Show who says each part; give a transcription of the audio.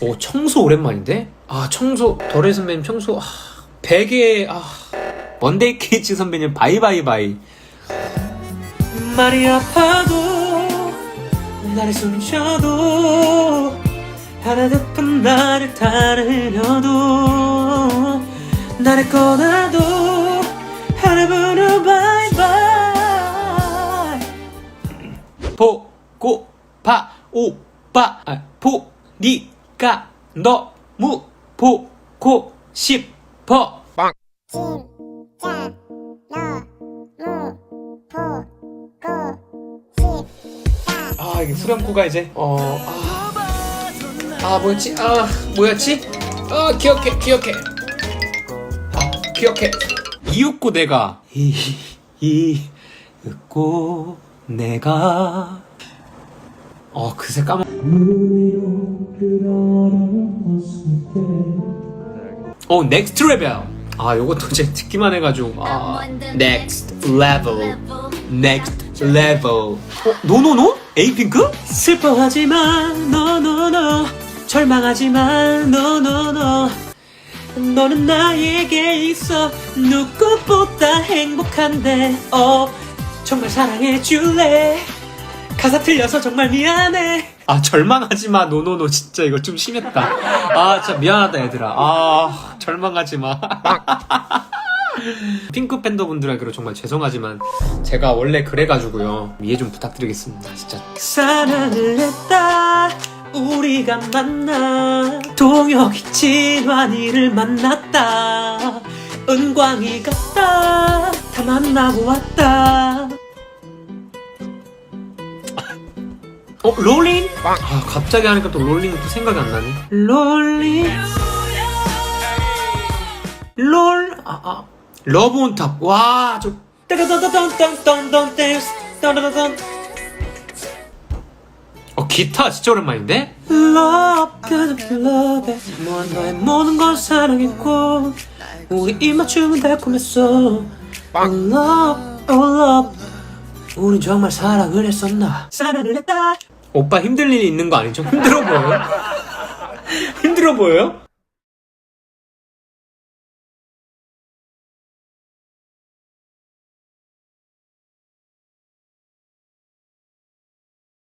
Speaker 1: 오 청소 오랜만인데? 아 청소 덜해 선배님 청소 아, 베개 아 먼데이 키즈 선배님 바이바이 바이. 말이 아파도 나를 숨쉬어도 하나 득한 나를 따르려도 나를 꺼놔도 하나부로 바이바이. 보 고봐 오빠 아, 보 니 까 너 무 보고 싶어
Speaker 2: 진짜 너 무 보고 싶다.
Speaker 1: 아 이게 후렴구가 이제? 어 아. 아, 뭐였지? 아 뭐였지? 아 기억해 기억해. 아 기억해. 이윽고 내가. 이 이윽고 내가 어 그새 까먹 어 넥스트 레벨 아 요것도 이제 듣기만 해가지고 아 넥스트 레벨 넥스트 레벨 어 노노노? 에이핑크? 슬퍼하지마 노노노. 절망하지마 노노노. 너는 나에게 있어. 누구보다 행복한데 어 정말 사랑해줄래 가사 틀려서 정말 미안해. 아 절망하지 마. 노노노. 진짜 이거 좀 심했다. 아 진짜 미안하다 얘들아. 아 절망하지 마. 핑크 팬더분들에게로 정말 죄송하지만 제가 원래 그래가지고요. 이해 좀 부탁드리겠습니다. 진짜. 사랑을 했다. 우리가 만나. 동혁이 진환이를 만났다. 은광이 같다. 다 만나고 왔다 어 롤링? 아 갑자기 하니까 또 롤링이 또 생각이 안 나네 롤링 롤, 아, 아. 러브 온 탑. 와, 저. 따다다단. 어, 기타 진짜 오랜만인데? Love, good love, 뭐 너의 모든 걸 사랑했고, 우리 입맞춤은 달콤했어. Oh love, oh love, 우린 정말 사랑을 했었나? 사랑을 했다. 오빠 힘들 일이 있는 거 아니죠? 힘들어 보여요? 힘들어 보여요?